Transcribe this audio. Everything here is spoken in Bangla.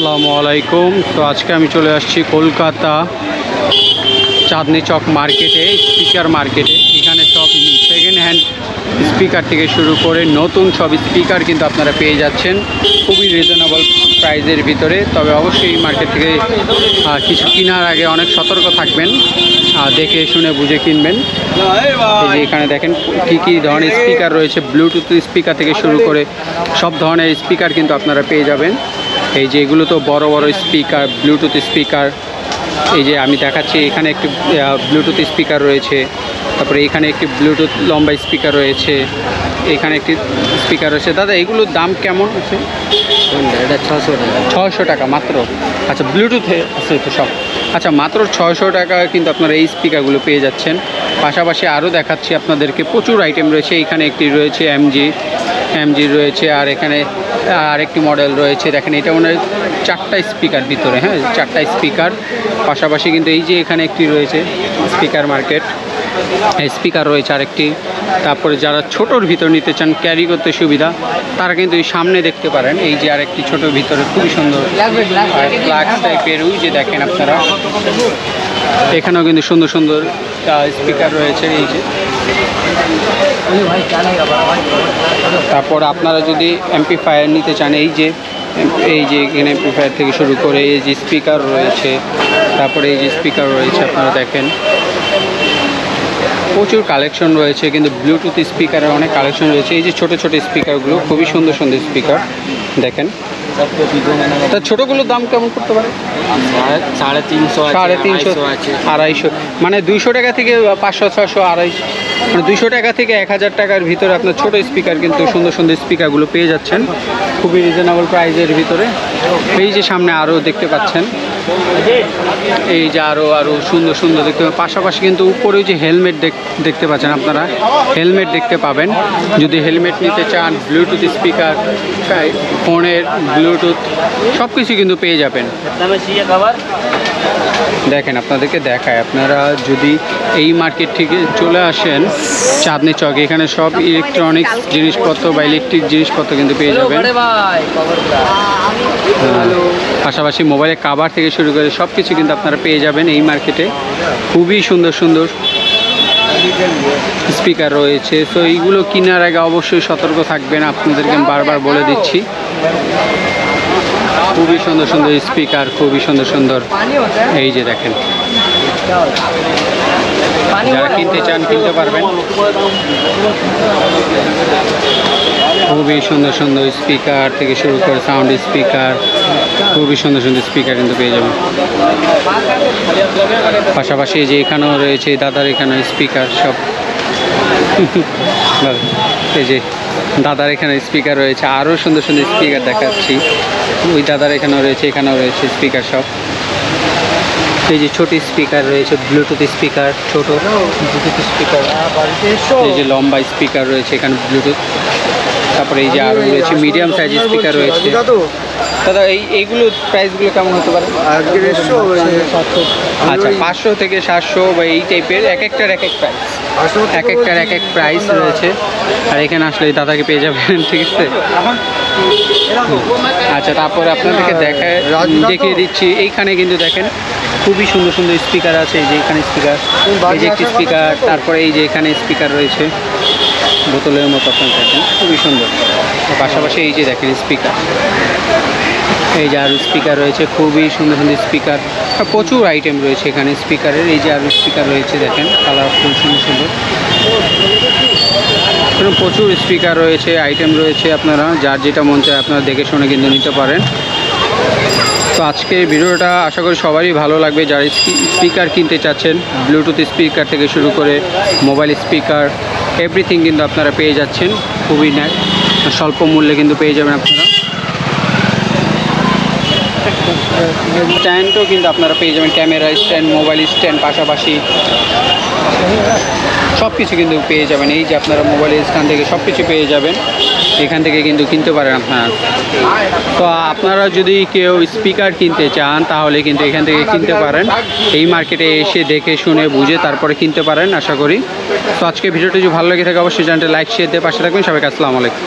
আসসালামু আলাইকুম। তো আজকে আমি চলে আসছি কলকাতা চাঁদনি চক মার্কেটে স্পিকার মার্কেটে। এখানে সব সেকেন্ড হ্যান্ড স্পিকার থেকে শুরু করে নতুন সব স্পিকার কিন্তু আপনারা পেয়ে যাচ্ছেন। খুবই রিজনেবল প্রাইজের ভিতরে। তবে অবশ্যই এই মার্কেট থেকে কিছু কেনার আগে অনেক সতর্ক থাকবেন দেখে শুনে বুঝে কিনবেন। যে এখানে দেখেন কি কি ধরনের স্পিকার রয়েছে। ব্লুটুথ স্পিকার থেকে শুরু করে সব ধরনের স্পিকার কিন্তু আপনারা পেয়ে যাবেন। এই যে এগুলো তো বড় বড় স্পিকার ব্লুটুথ স্পিকার। এই যে আমি দেখাচ্ছি এখানে একটি ব্লুটুথ স্পিকার রয়েছে। তারপরে এখানে একটি ব্লুটুথ লম্বা স্পিকার রয়েছে। এখানে একটি স্পিকার রয়েছে। দাদা এগুলোর দাম কেমন আছে? এটা ছশো টাকা। ছয়শো টাকা মাত্র? আচ্ছা ব্লুটুথে আছে তো সব। আচ্ছা মাত্র ছয়শো টাকা কিন্তু আপনারা এই স্পিকারগুলো পেয়ে যাচ্ছেন। পাশাপাশি আরও দেখাচ্ছি আপনাদেরকে। প্রচুর আইটেম রয়েছে। এখানে একটি রয়েছে এমজি এমজি রয়েছে আর এখানে আরেকটি মডেল রয়েছে। দেখেন, এটা মনে হয় চারটা স্পিকার ভিতরে হ্যাঁ চারটা স্পিকার পাশাপাশি কিন্তু এই যে এখানে একটি রয়েছে স্পিকার মার্কেট স্পিকার রয়েছে আরেকটি। তারপরে যারা ছোটোর ভিতর নিতে চান ক্যারি করতে সুবিধা, তারা কিন্তু এই সামনে দেখতে পারেন। এই যে আরেকটি ছোট ভিতরে খুবই সুন্দর ফ্লাক্স টাইপের যে দেখেন আপনারা। এখানেও কিন্তু সুন্দর সুন্দর স্পিকার রয়েছে এই যে। তারপর আপনারা যদি এমপিফায়ার নিতে চান, এই যে এই যে এখানে এমপিফায়ার থেকে শুরু করে এই যে স্পিকার রয়েছে। তারপরে এই যে স্পিকার রয়েছে, আপনারা দেখেন। প্রচুর কালেকশন রয়েছে কিন্তু ব্লুটুথ স্পিকারের অনেক কালেকশন রয়েছে। এই যে ছোট ছোট স্পিকারগুলো খুবই সুন্দর সুন্দর স্পিকার দেখেন। তা ছোটোগুলোর দাম কেমন করতে পারে? সাড়ে- তিনশো সাড়ে তিনশো আড়াইশো মানে দুইশো টাকা থেকে পাঁচশো ছশো আড়াইশো মানে দুইশো টাকা থেকে এক হাজার টাকার ভিতরে আপনার ছোট স্পিকার কিন্তু সুন্দর সুন্দর স্পিকারগুলো পেয়ে যাচ্ছেন। খুবই রিজনেবল প্রাইজের ভিতরে। এই যে সামনে আরও দেখতে পাচ্ছেন। এই যে আরও আরও সুন্দর সুন্দর দেখতে পাবেন পাশাপাশি কিন্তু উপরে যে হেলমেট দেখতে পাচ্ছেন আপনারা। হেলমেট দেখতে পাবেন। যদি হেলমেট নিতে চান, ব্লুটুথ স্পিকার, ফোনের ব্লুটুথ সব কিছু কিন্তু পেয়ে যাবেন। দেখেন আপনাদেরকে দেখায় আপনারা যদি এই মার্কেট থেকে চলে আসেন চাঁদনি চক এখানে সব ইলেকট্রনিক্স জিনিসপত্র বা ইলেকট্রিক জিনিসপত্র কিন্তু পেয়ে যাবেন। পাশাপাশি মোবাইলের কাভার থেকে শুরু করে সব কিছু কিন্তু আপনারা পেয়ে যাবেন এই মার্কেটে খুবই সুন্দর সুন্দর স্পিকার রয়েছে। তো এইগুলো কেনার আগে অবশ্যই সতর্ক থাকবেন। আপনাদেরকে আমি বারবার বলে দিচ্ছি। খুবই সুন্দর সুন্দর স্পিকার, খুবই সুন্দর সুন্দর। এই যে দেখেন। যারা কিনতে চান, কিনতে পারবেন। খুবই সুন্দর সুন্দর স্পিকার থেকে শুরু করে সাউন্ড স্পিকার, খুবই সুন্দর সুন্দর স্পিকার কিন্তু পেয়ে যাবেন। পাশাপাশি যে এখানেও রয়েছে দাদার এখানে স্পিকার সব। এই যে দাদার এখানে স্পিকার রয়েছে আরও সুন্দর সুন্দর স্পিকার দেখাচ্ছি। ওই দাদার এখানেও রয়েছে এখানেও রয়েছে স্পিকার সব। এই যে ছোট স্পিকার রয়েছে ব্লুটুথ স্পিকার ছোট ব্লুটুথ স্পিকার এই যে লম্বা স্পিকার রয়েছে এখানে ব্লুটুথ তারপরে এই যে আরও রয়েছে মিডিয়াম সাইজ স্পিকার রয়েছে। দাদা এই এইগুলো প্রাইসগুলো কেমন হতে পারে? আচ্ছা পাঁচশো থেকে সাতশো বা এই টাইপের এক একটার এক এক প্রাইস এক একটার এক এক প্রাইস রয়েছে। আর এখানে আসলে এই দাদাকে পেয়ে যাবেন ঠিক আছে? আচ্ছা তারপরে আপনাদেরকে দেখায় দেখিয়ে দিচ্ছি। এইখানে কিন্তু দেখেন খুবই সুন্দর সুন্দর স্পিকার আছে। এই যে এখানে স্পিকার এই যে একটি স্পিকার তারপরে এই যে এখানে স্পিকার রয়েছে। বোতলের মতো আপনার দেখেন, খুবই সুন্দর। পাশাপাশি এই যে দেখেন স্পিকার এই যে আরও স্পিকার রয়েছে, খুবই সুন্দর সুন্দর স্পিকার প্রচুর আইটেম রয়েছে এখানে স্পিকারের এই যে আরও স্পিকার রয়েছে, দেখেন কালারফুল সুন্দর সুন্দর। প্রচুর স্পিকার রয়েছে আইটেম রয়েছে আপনারা, যার যেটা মন চায় আপনারা দেখে শুনে কিন্তু নিতে পারেন। তো আজকে ভিডিওটা আশা করি সবারই ভালো লাগবে। যারা স্পিকার কিনতে চাচ্ছেন ব্লুটুথ স্পিকার থেকে শুরু করে মোবাইল স্পিকার এভরিথিং কিন্তু আপনারা পেয়ে যাচ্ছেন। খুবই স্বল্প মূল্যে কিন্তু পেয়ে যাবেন আপনারা। স্ট্যান্ডও কিন্তু আপনারা পেয়ে যাবেন। ক্যামেরা স্ট্যান্ড মোবাইল স্ট্যান্ড পাশাপাশি। সব কিছু কিন্তু পেয়ে যাবেন। এই যে আপনারা মোবাইল স্ট্যান্ড থেকে সব কিছু পেয়ে যাবেন। এখান থেকে কিন্তু কিনতে পারেন আপনারা। তো আপনারা যদি কেউ স্পিকার কিনতে চান, তাহলে কিন্তু এখান থেকে কিনতে পারেন। এই মার্কেটে এসে দেখে শুনে বুঝে তারপরে কিনতে পারেন, আশা করি। তো আজকে ভিডিওটি যদি ভালো লাগে থাকে, অবশ্যই চ্যানেলটা লাইক শেয়ার দিয়ে পাশে থাকবেন। সবাইকে আসসালামু আলাইকুম।